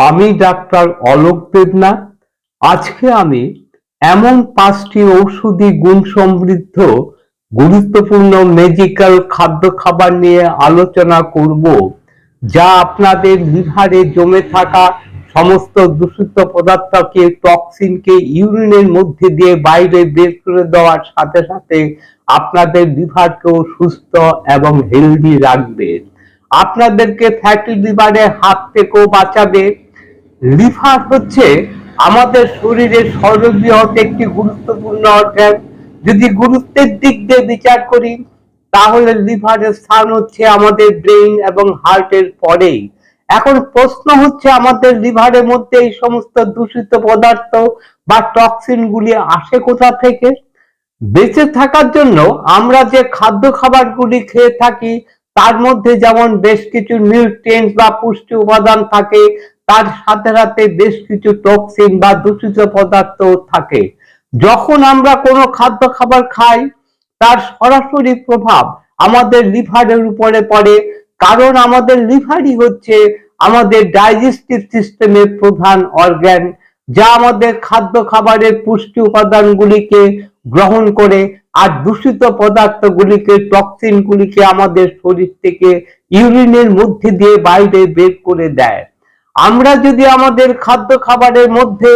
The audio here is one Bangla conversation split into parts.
আমি ডাক্তার অলোক দেবনাথ আজকে আমি এমন পাঁচটি ঔষধি গুণ সমৃদ্ধ, গুরুত্বপূর্ণ মেডিকেল খাদ্য খাবার নিয়ে আলোচনা করব, যা আপনাদের লিভারে জমে থাকা সমস্ত দূষিত পদার্থকে টক্সিনকে ইউরিনের মধ্যে দিয়ে বাইরে বের করে দেওয়ার সাথে সাথে আপনাদের লিভারকেও সুস্থ এবং হেলদি রাখবে। আপনাদেরকে ফ্যাটি লিভারের হাত থেকেও বাঁচাবে লিভার হচ্ছে আমাদের শরীরের সর্ববৃহৎ একটি গুরুত্বপূর্ণ অর্গান যদি গুরুত্বের দিক দিয়ে বিচার করি, তাহলে লিভারের স্থান হচ্ছে আমাদের ব্রেইন এবং হার্টের পরেই। এখন প্রশ্ন হচ্ছে, আমাদের লিভারের মধ্যে এই সমস্ত দূষিত পদার্থ বা টক্সিন গুলি আসে কোথা থেকে? বেঁচে থাকার জন্য আমরা যে খাদ্য খাবারগুলি খেয়ে থাকি, তার মধ্যে যেমন বেশ কিছু নিউট্রিয়েন্টস বা পুষ্টি উপাদান থাকে তার সাথে সাথে বেশ কিছু টক্সিন বা দূষিত পদার্থ থাকে। যখন আমরা কোনো খাদ্য খাবার খাই, তার সরাসরি প্রভাব আমাদের লিভারের উপরে পড়ে, কারণ আমাদের লিভারই হচ্ছে আমাদের ডাইজেস্টিভ সিস্টেমের প্রধান অর্গান যা আমাদের খাদ্য খাবারের পুষ্টি উপাদানগুলিকে গ্রহণ করে আর দূষিত পদার্থগুলিকে টক্সিনগুলিকে আমাদের শরীর থেকে ইউরিনের মধ্যে দিয়ে বাইরে বের করে দেয়। আমরা যদি আমাদের খাদ্য খাবারের মধ্যে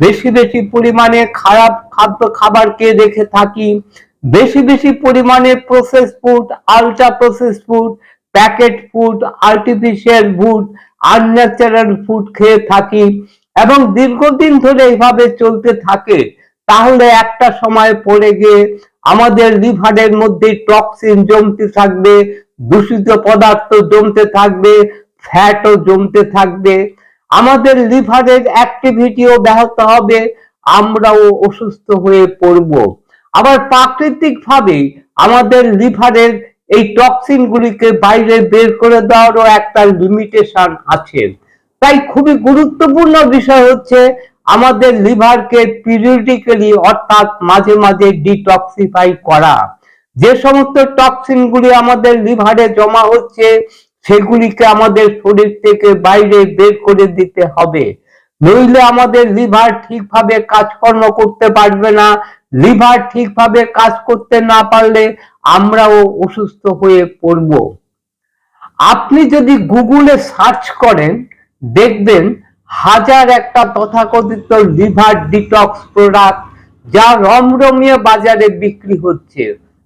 বেশি বেশি পরিমাণে খারাপ খাদ্য খাবারকে রেখে থাকি, বেশি বেশি পরিমাণে process food ultra process food packet food artificial food unnatural food খেয়ে থাকি এবং দীর্ঘদিন ধরে এইভাবে চলতে থাকে, তাহলে একটা সময় পড়ে গিয়ে আমাদের লিভারের মধ্যে টক্সিন জমতে থাকবে, দূষিত পদার্থ জমতে থাকবে ফ্যাটও জমতে থাকবে। আমাদের লিভারের অ্যাক্টিভিটিও ব্যাহত হবে। আমরাও অসুস্থ হয়ে পড়ব। আবার প্রাকৃতিক ভাবে আমাদের লিভারের এই টক্সিন গুলিকে বাইরে বের করে দেওয়ারও একটা লিমিটেশন আছে। তাই খুবই গুরুত্বপূর্ণ বিষয় হচ্ছে, আমাদের লিভারকে পিরিয়ডিক্যালি অর্থাৎ মাঝে মাঝে ডিটক্সিফাই করা। যে সমস্ত টক্সিন গুলি আমাদের লিভারে জমা হচ্ছে সেগুলিকে আমাদের শরীর থেকে বাইরে বের করে দিতে হবে। নইলে আমাদের লিভার ঠিকভাবে কাজকর্ম করতে পারবে না। লিভার ঠিকভাবে কাজ করতে না পারলে আমরাও অসুস্থ হয়ে পড়ব। আপনি যদি গুগলে সার্চ করেন, দেখবেন হাজার একটা তথাকথিত লিভার ডিটক্স প্রোডাক্ট যা রমরমিয়ে বাজারে বিক্রি হচ্ছে।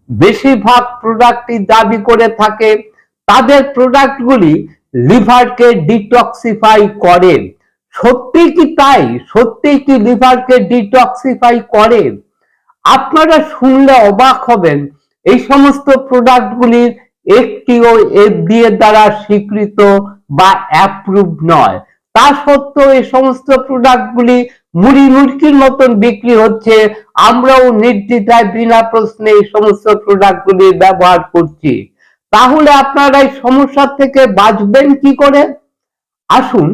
বেশিরভাগ প্রোডাক্টই দাবি করে থাকে তাদের প্রোডাক্টগুলি লিভারকে ডিটক্সিফাই করে। সত্যি কি তাই? সত্যি কি লিভারকে ডিটক্সিফাই করে? আপনারা শুনলে অবাক হবেন, এই সমস্ত প্রোডাক্টগুলির একটিও এফডিএ দ্বারা স্বীকৃত বা অ্যাপ্রুভ নয়। তা সত্ত্বেও এই সমস্ত প্রোডাক্টগুলি মুড়ি মুড়কির মতন বিক্রি হচ্ছে। আমরাও নির্দ্বিধায় বিনা প্রশ্নে এই সমস্ত প্রোডাক্টগুলি ব্যবহার করছি। তাহলে আপনারা এই সমস্যা থেকে বাঁচবেন কি করে? আসুন,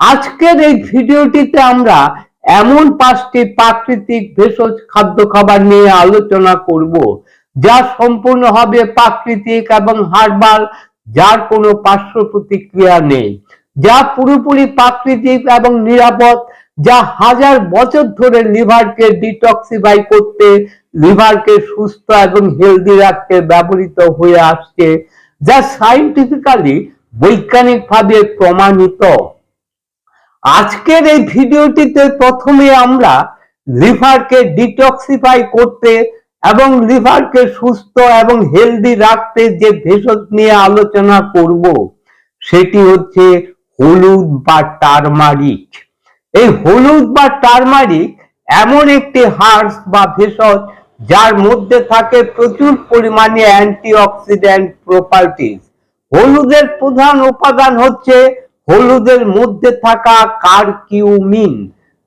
আজকের এই ভিডিওটিতে আমরা এমন পাঁচটি প্রাকৃতিক ভেষজ খাদ্য খাবার নিয়ে আলোচনা করব, যা সম্পূর্ণ হবে প্রাকৃতিক এবং হার্বাল, যার কোনো পার্শ্ব প্রতিক্রিয়া নেই, যা পুরোপুরি প্রাকৃতিক এবং নিরাপদ, যা হাজার বছর ধরে লিভারকে ডিটক্সিফাই করতে লিভারকে সুস্থ এবং হেলদি রাখতে ব্যবহৃত হয়ে আসছে, যা সাইন্টিফিক্যালি বৈজ্ঞানিকভাবে প্রমাণিত। আজকের এই ভিডিওটিতে প্রথমে আমরা লিভারকে ডিটক্সিফাই করতে এবং লিভারকে সুস্থ এবং হেলদি রাখতে যে ভেষজ নিয়ে আলোচনা করব, সেটি হচ্ছে হলুদ বা টারমারিক। এই হলুদ বা টারমারিক এমন একটি হার্স বা ভেষজ যার মধ্যে থাকে প্রচুর পরিমাণে অ্যান্টিঅক্সিডেন্ট প্রপার্টিজ হলুদের প্রধান উপাদান হচ্ছে হলুদের মধ্যে থাকা কারকিউমিন।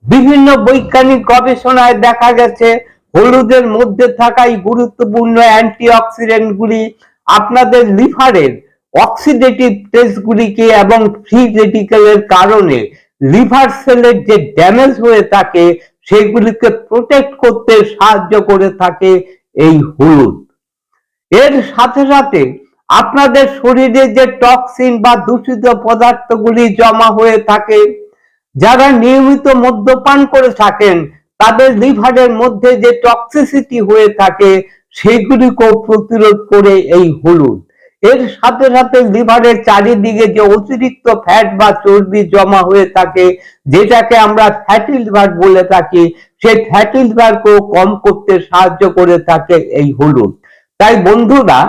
বিভিন্ন বৈজ্ঞানিক গবেষণায় দেখা গেছে, হলুদের মধ্যে থাকা এই গুরুত্বপূর্ণ অ্যান্টিঅক্সিডেন্ট গুলি আপনাদের লিভারের অক্সিডেটিভ টেস্টগুলিকে এবং ফ্রি রেডিকেলের কারণে। লিভার সেলের যে ড্যামেজ হয়ে থাকে সেগুলিকে প্রোটেক্ট করতে সাহায্য করে থাকে এই হলুদ। এর সাথে সাথে আপনাদের শরীরে যে টক্সিন বা দূষিত পদার্থগুলি জমা হয়ে থাকে, যারা নিয়মিত মদ্যপান করে থাকেন, তাদের লিভারের মধ্যে যে টক্সিসিটি হয়ে থাকে, সেগুলিকেও প্রতিরোধ করে এই হলুদ। এর সাথে সাথে লিভারের চারিদিকে যে অতিরিক্ত ফ্যাট বা চর্বি জমা হয়ে থাকে, যেটাকে আমরা ফ্যাটি লিভার বলে থাকি সেই ফ্যাটি লিভারকেও কম করতে সাহায্য করে থাকে এই হলুদ। তাই বন্ধুরা,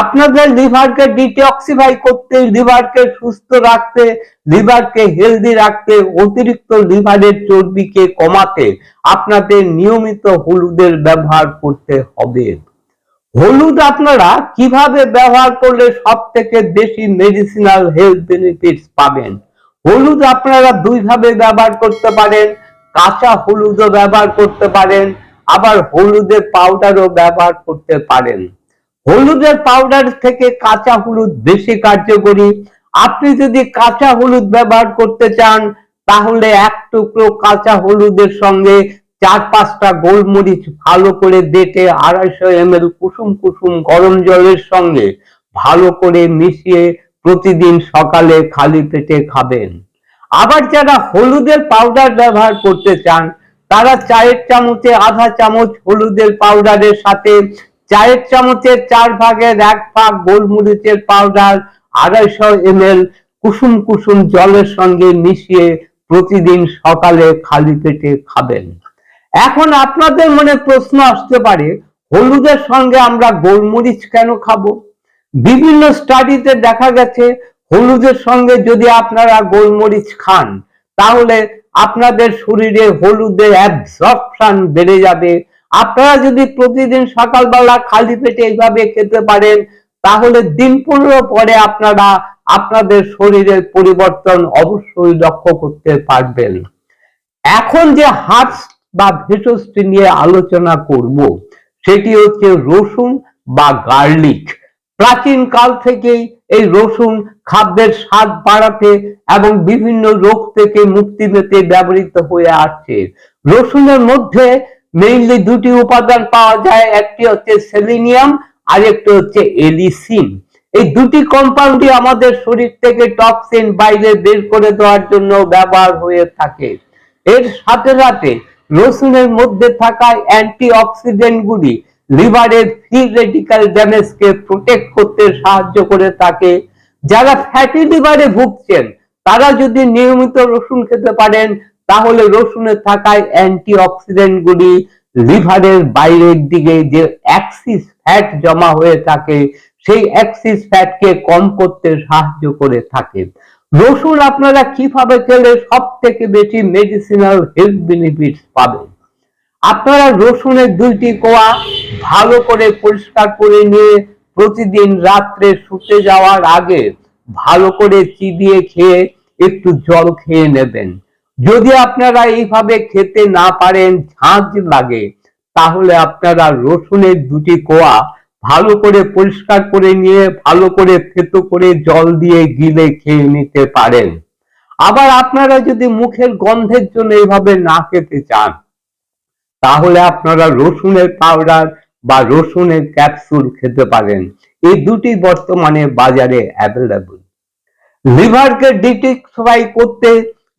আপনাদের লিভারকে ডিটক্সিফাই করতে, লিভারকে সুস্থ রাখতে, লিভারকে হেলদি রাখতে, অতিরিক্ত লিভারের চর্বিকে কমাতে আপনাদের নিয়মিত হলুদের ব্যবহার করতে হবে। হলুদ আপনারা কীভাবে ব্যবহার করলে সব থেকে বেশি মেডিসিনাল হেলথ বেনিফিটস পাবেন? হলুদ আপনারা দুই ভাবে ব্যবহার করতে পারেন, কাঁচা হলুদও ব্যবহার করতে পারেন, আবার হলুদের পাউডারও ব্যবহার করতে পারেন। হলুদের পাউডার থেকে কাঁচা হলুদ বেশি কার্যকরী। আপনি যদি কাঁচা হলুদ ব্যবহার করতে চান, তাহলে এক টুকরো কাঁচা হলুদের সঙ্গে চার পাঁচটা গোলমরিচ ভালো করে বেটে আড়াইশো এম কুসুম কুসুম গরম জলের সঙ্গে ভালো করে মিশিয়ে প্রতিদিন সকালে খালি পেটে খাবেন। আবার যারা হলুদের পাউডার ব্যবহার করতে চান, তারা চায়ের চামচে আধা চামচ হলুদের পাউডারের সাথে চায়ের চামচের চার ভাগের এক ভাগ গোলমরিচের পাউডার আড়াইশো এম কুসুম কুসুম জলের সঙ্গে মিশিয়ে প্রতিদিন সকালে খালি পেটে খাবেন। এখন আপনাদের মনে প্রশ্ন আসতে পারে, হলুদের সঙ্গে আমরা গোলমরিচ কেন খাব? বিভিন্ন স্টাডিতে দেখা গেছে, হলুদের সঙ্গে যদি আপনারা গোলমরিচ খান, তাহলে আপনাদের শরীরে হলুদের অ্যাবজর্পশন বেড়ে যাবে। আপনারা যদি প্রতিদিন সকালবেলা খালি পেটে এইভাবে খেতে পারেন, তাহলে দিন পনেরো পরে আপনারা আপনাদের শরীরের পরিবর্তন অবশ্যই লক্ষ্য করতে পারবেন। এখন যে হার্ট বা ভেষজটি নিয়ে আলোচনা করব। সেটি হচ্ছে রসুন বা গার্লিক। প্রাচীন কাল থেকেই এই রসুন খাদ্যের স্বাদ বাড়াতে এবং বিভিন্ন রোগ থেকে মুক্তি পেতে ব্যবহৃত হয়ে আসছে। রসুনের মধ্যে মেইনলি দুটি উপাদান পাওয়া যায়, একটি হচ্ছে সেলিনিয়াম আর একটি হচ্ছে এলিসিন। এই দুটি কম্পাউন্ডই আমাদের শরীর থেকে টক্সিন বাইরে বের করে দেওয়ার জন্য ব্যবহার হয়ে থাকে। এর সাথে সাথে রসুনের মধ্যে থাকা অ্যান্টি অক্সিডেন্ট গুলি লিভারের ফ্রি রেডিক্যাল ড্যামেজকে প্রোটেক্ট করতে সাহায্য করে থাকে। যারা ফ্যাটি লিভারে ভুগছেন, তারা যদি নিয়মিত রসুন খেতে পারেন, তাহলে রসুনে থাকায় অ্যান্টি অক্সিডেন্ট গুলি লিভারের বাইরের দিকে যে অ্যাক্সিস ফ্যাট জমা হয়ে থাকে, সেই অ্যাক্সিস ফ্যাটকে কম করতে সাহায্য করে থাকে। রসুন আপনারা কীভাবে খেলে সব থেকে বেশি মেডিসিনাল হেলথ বেনিফিটস পাবেন? আপনারা রসুনের দুইটি কোয়া ভালো করে পরিষ্কার করে নিয়ে প্রতিদিন রাত্রে শুতে যাওয়ার আগে ভালো করে চিবিয়ে খেয়ে একটু জল খেয়ে নেবেন। যদি আপনারা এইভাবে খেতে না পারেন ঝাঁঝ লাগে, তাহলে আপনারা রসুনের দুটি কোয়া ভালো করে পরিষ্কার করে নিয়ে, ভালো করে থেতো করে জল দিয়ে গিলে খেয়ে নিতে পারেন। আবার আপনারা যদি মুখের গন্ধের জন্য এইভাবে না খেতে চান, তাহলে আপনারা রসুনের পাউডার বা রসুনের ক্যাপসুল খেতে পারেন। এই দুটি বর্তমানে বাজারে অ্যাভেলেবল লিভারকে ডিটক্সিফাই করতে,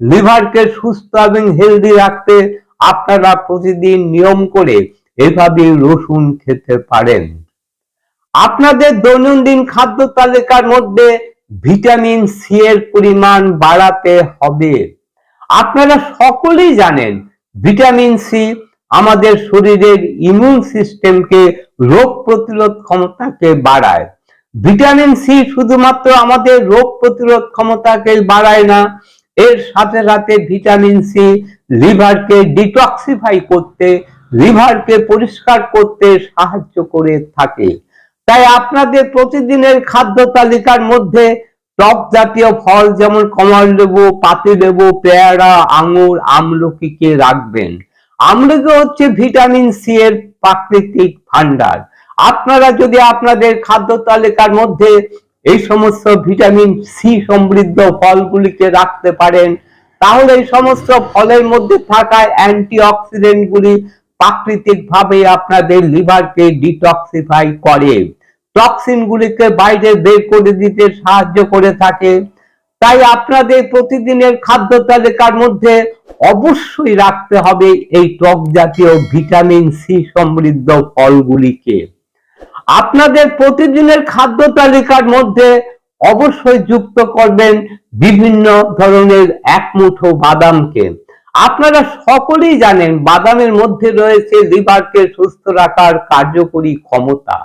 লিভারকে সুস্থ এবং হেলদি রাখতে আপনারা প্রতিদিন নিয়ম করে এভাবে রসুন খেতে পারেন। আপনাদের দৈনন্দিন খাদ্য তালিকার মধ্যে ভিটামিন সি এর পরিমাণ বাড়াতে হবে। আপনারা সকলেই জানেন, ভিটামিন সি আমাদের শরীরের ইমিউন সিস্টেমকে রোগ প্রতিরোধ ক্ষমতাকে বাড়ায়। ভিটামিন সি শুধুমাত্র আমাদের রোগ প্রতিরোধ ক্ষমতাকে বাড়ায় না, এর সাথে সাথে ভিটামিন সি লিভারকে ডিটক্সিফাই করতে, লিভারকে পরিষ্কার করতে সাহায্য করে থাকে। তাই আপনাদের প্রতিদিনের খাদ্য তালিকার মধ্যে টক জাতীয় ফল যেমন কমল লেবু, পাতি লেবু, পেয়ারা, আঙুর, আমলকিকে রাখবেন। আমলকি হচ্ছে ভিটামিন সি এর প্রাকৃতিক ভান্ডার আপনারা যদি আপনাদের খাদ্য তালিকার মধ্যে এই সমস্ত ভিটামিন সি সমৃদ্ধ ফলগুলিকে রাখতে পারেন, তাহলে এই সমস্ত ফলের মধ্যে থাকা অ্যান্টি অক্সিডেন্ট গুলি প্রাকৃতিক ভাবে আপনাদের লিভারকে ডিটক্সিফাই করে। টক্সিন গুলিকে বাইরে বের করে দিতে সাহায্য করে থাকে। তাই আপনাদের প্রতিদিনের খাদ্য তালিকার মধ্যে অবশ্যই রাখতে হবে এই টক জাতীয় ভিটামিন সি সমৃদ্ধ ফলগুলিকে। আপনাদের প্রতিদিনের খাদ্য তালিকার মধ্যে অবশ্যই যুক্ত করবেন বিভিন্ন ধরনের এক মুঠো বাদামকে। আপনারা সকলেই জানেন বাদামের মধ্যে রয়েছে লিভারকে সুস্থ রাখার কার্যকরী ক্ষমতা।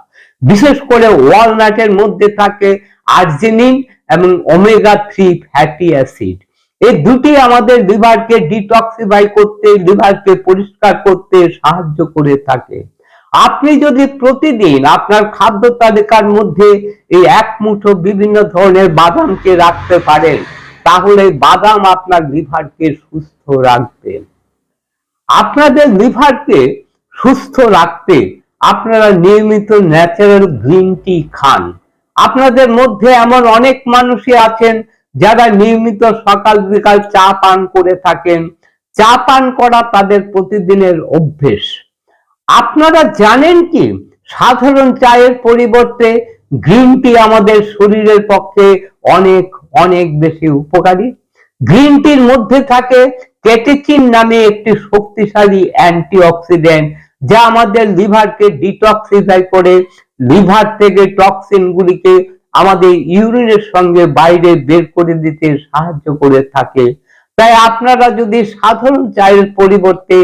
বিশেষ করে ওয়ালনাটের মধ্যে থাকে আর্জিনিন এবং ওমেগা থ্রি ফ্যাটি অ্যাসিড। এই দুটি আমাদের লিভারকে ডিটক্সিফাই করতে, লিভারকে পরিষ্কার করতে সাহায্য করে থাকে। আপনি যদি প্রতিদিন আপনার খাদ্য তালিকার মধ্যে এই এক মুঠো বিভিন্ন ধরনের বাদামকে রাখতে পারেন, তাহলে বাদাম আপনার লিভারকে সুস্থ রাখবে। আপনাদের লিভারকে সুস্থ রাখতে আপনারা নিয়মিত ন্যাচারাল গ্রিন টি খান। আপনাদের মধ্যে এমন অনেক মানুষই আছেন যারা নিয়মিত সকাল বিকাল চা পান করে থাকেন। চা পান করা তাদের প্রতিদিনের অভ্যেস। আপনারা জানেন কি? সাধারণ চায়ের পরিবর্তে গ্রিন টি আমাদের শরীরের পক্ষে অনেক অনেক বেশি উপকারী। গ্রিন টির মধ্যে থাকে কেটেচিন নামে একটি শক্তিশালী অ্যান্টিঅক্সিডেন্ট যা আমাদের লিভারকে ডিটক্সিফাই করে, লিভার থেকে টক্সিন গুলিকে আমাদের ইউরিনের সঙ্গে বাইরে বের করে দিতে সাহায্য করে থাকে। তাই আপনারা যদি সাধারণ চায়ের পরিবর্তে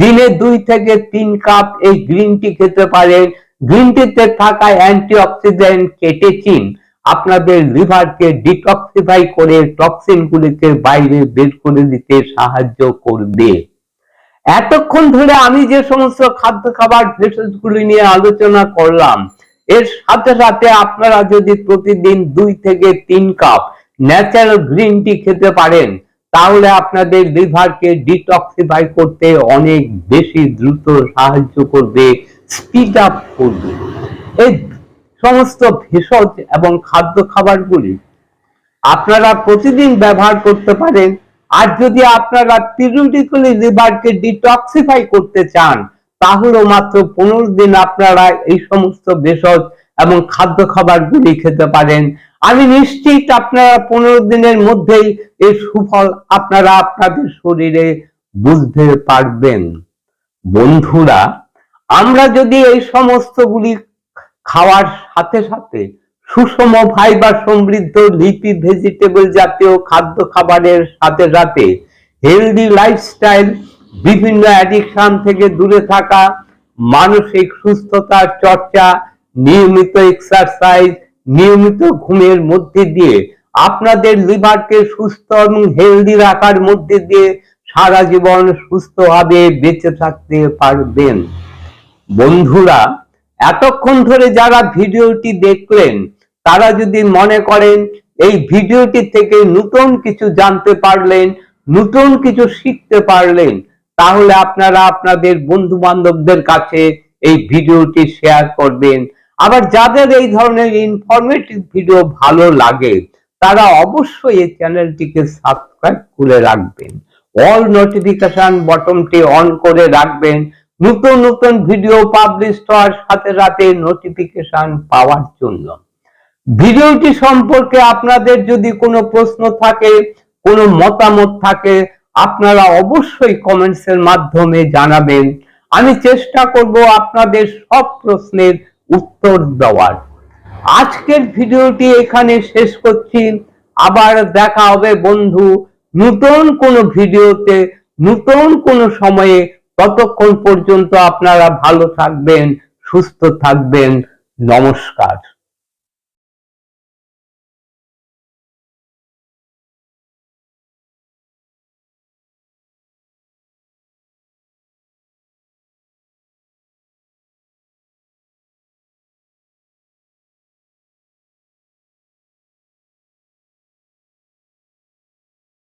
দিনে দুই থেকে তিন কাপ এই গ্রিন টি খেতে পারেন। গ্রিন টিতে থাকা অ্যান্টিঅক্সিডেন্ট কেটেচিন আপনাদের লিভারকে ডিটক্সিফাই করে টক্সিন গুলিকে বাইরে বের করে দিতে সাহায্য করবে। এতক্ষণ ধরে আমি যে সমস্ত খাদ্য খাবার গুলি নিয়ে আলোচনা করলাম, এর সাথে সাথে আপনারা যদি প্রতিদিন দুই থেকে তিন কাপ ন্যাচারাল গ্রিন টি খেতে পারেন, তাহলে আপনাদের লিভারকে ডিটক্সিফাই করতে অনেক বেশি দ্রুত সাহায্য করবে স্পিড আপ করবে। এই সমস্ত ভেষজ এবং খাদ্য খাবারগুলি আপনারা প্রতিদিন ব্যবহার করতে পারেন আর যদি আপনারা পিরিয়ডিক্যালি লিভারকে ডিটক্সিফাই করতে চান তাহলে মাত্র পনেরো দিন আপনারা এই সমস্ত ভেষজ এবং খাদ্য খাবারগুলি খেতে পারেন। আমি নিশ্চিত আপনারা পনেরো দিনের মধ্যেই এই সুফল আপনারা আপনাদের শরীরে বুঝতে পারবেন। বন্ধুরা, আমরা যদি এই সমস্তগুলি খাওয়ার সাথে সাথে সুষম ফাইবার সমৃদ্ধ লিপি ভেজিটেবল জাতীয় খাদ্য খাবারের সাথে সাথে হেলদি লাইফস্টাইল, বিভিন্ন অ্যাডিকশন থেকে দূরে থাকা, মানসিক সুস্থতার চর্চা, নিয়মিত এক্সারসাইজ, নিয়মিত ঘুমের মধ্যে দিয়ে, আপনাদের লিভারকে সুস্থ এবং হেলদি রাখার মধ্যে দিয়ে সারা জীবন সুস্থভাবে বেঁচে থাকতে পারবেন। বন্ধুরা, এতক্ষণ ধরে যারা ভিডিওটি দেখলেন তারা যদি মনে করেন এই ভিডিওটি থেকে নতুন কিছু জানতে পারলেন, নতুন কিছু শিখতে পারলেন, তাহলে আপনারা আপনাদের বন্ধু বান্ধবদের কাছে এই ভিডিওটি শেয়ার করবেন। আবার যাদের এই ধরনের ইনফরমেটিভ ভিডিও ভালো লাগে, তারা অবশ্যই এই চ্যানেলটিকে সাবস্ক্রাইব করে রাখবেন। অল নোটিফিকেশন বটনটি অন করে রাখবেন। নতুন নতুন ভিডিও পাবলিশ হওয়ার সাথে সাথে নোটিফিকেশন পাওয়ার জন্য। ভিডিওটি সম্পর্কে আপনাদের যদি কোনো প্রশ্ন থাকে, কোনো মতামত থাকে, আপনারা অবশ্যই কমেন্টস এর মাধ্যমে জানাবেন। আমি চেষ্টা করব আপনাদের সব প্রশ্নের উত্তর দেওয়ার। আজকের ভিডিওটি এখানে শেষ করছি। আবার দেখা হবে বন্ধু নতুন কোনো ভিডিওতে, নতুন কোনো সময়ে। ততক্ষণ পর্যন্ত আপনারা ভালো থাকবেন, সুস্থ থাকবেন। নমস্কার।